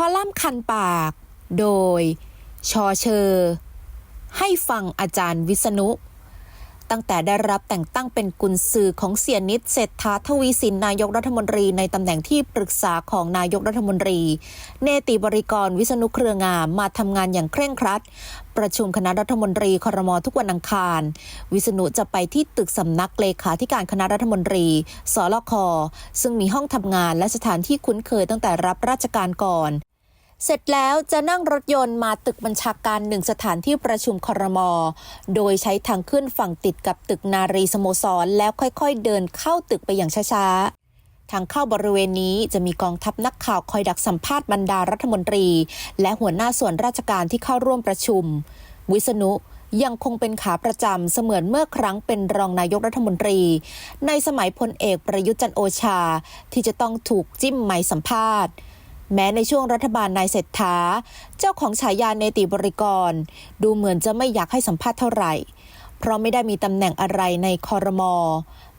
คอลัมน์คันปาก โดย ชอเชอ ให้ฟังอาจารย์วิษณุ ตั้งแต่ได้รับแต่งตั้งเป็นกุญซือของเสียนิดเศรษฐาทวีสินนายกรัฐมนตรีในตำแหน่งที่ปรึกษาของนายกรัฐมนตรี เนติบริกรวิษณุเครืองามมาทำงานอย่างเคร่งครัด ประชุมคณะรัฐมนตรีครมทุกวันอังคาร วิษณุจะไปที่ตึกสำนักเลขาธิการคณะรัฐมนตรีสลคซึ่งมีห้องทำงานและสถานที่คุ้นเคยตั้งแต่รับราชการก่อน เสร็จแล้วจะนั่งรถยนต์มาตึกบัญชาการหนึ่งสถานที่ประชุมครม โดยใช้ทางขึ้นฝั่งติดกับตึกนารีสโมสร แล้วค่อยๆเดินเข้าตึกไปอย่างช้าๆ ทางเข้าบริเวณนี้จะมีกองทัพนักข่าวคอยดักสัมภาษณ์บรรดารัฐมนตรี และหัวหน้าส่วนราชการที่เข้าร่วมประชุม วิษณุยังคงเป็นขาประจำเสมือนเมื่อครั้งเป็นรองนายกรัฐมนตรี ในสมัยพลเอกประยุทธ์จันโอชา ที่จะต้องถูกจิ้มไม้สัมภาษณ์ แม้ในช่วงรัฐบาลนายเศรษฐา เจ้าของฉายาเนติบริกร ดูเหมือนจะไม่อยากให้สัมภาษณ์เท่าไหร่ เพราะไม่ได้มีตำแหน่งอะไรในคอรมอ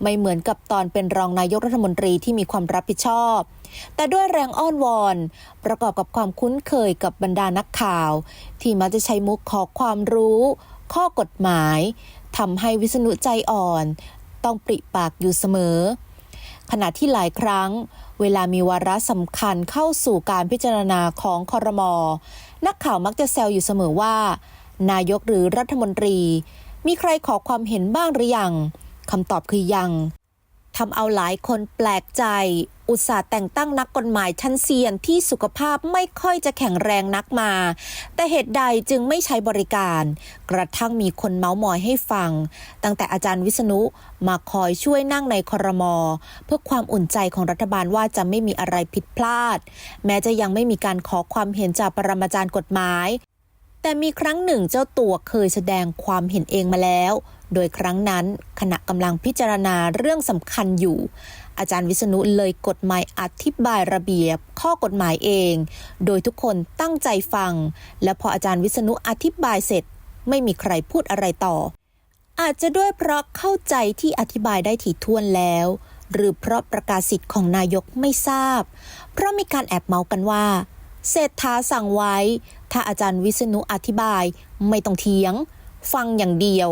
ไม่เหมือนกับตอนเป็นรองนายกรัฐมนตรีที่มีความรับผิดชอบ แต่ด้วยแรงอ้อนวอน ประกอบกับความคุ้นเคยกับบรรดานักข่าว ที่มักจะใช้มุกขอความรู้ ข้อกฎหมายทำให้วิษณุใจอ่อน ต้องปริปากอยู่เสมอ ขณะที่หลายครั้ง เวลามีวาระสำคัญเข้าสู่การพิจารณาของคอรมอนักข่าวมักจะแซวอยู่เสมอว่า นายกหรือรัฐมนตรี มีใครขอความเห็นบ้างหรือยังคำตอบคือยังทำเอาหลายคนแปลกใจ อุตส่าห์แต่งตั้งนักกฎหมายชั้นเซียนที่สุขภาพไม่ค่อยจะแข็งแรงนักมา แต่เหตุใดจึงไม่ใช้บริการ กระทั่งมีคนเมาส์มอยให้ฟัง ตั้งแต่อาจารย์วิษณุมาคอยช่วยนั่งในครมเพื่อความอุ่นใจของรัฐบาลว่าจะไม่มีอะไรผิดพลาด แม้จะยังไม่มีการขอความเห็นจากปรมาจารย์กฎหมาย แต่มีครั้งหนึ่งเจ้าตัวเคยแสดงความเห็นเองมาแล้ว โดยครั้งนั้นขณะกำลังพิจารณาเรื่องสำคัญอยู่ อาจารย์วิษณุเลยกฎหมายอธิบายระเบียบ ข้อกฎหมายเอง โดยทุกคนตั้งใจฟัง และพออาจารย์วิษณุอธิบายเสร็จ ไม่มีใครพูดอะไรต่อ อาจจะด้วยเพราะเข้าใจที่อธิบายได้ถี่ถ้วนแล้ว หรือเพราะประกาศสิทธิ์ของนายกไม่ทราบ เพราะมีการแอบเมาส์กันว่า เศรษฐาสั่งไว้ ถ้าอาจารย์วิษณุอธิบายไม่ต้องเถียง ฟังอย่างเดียว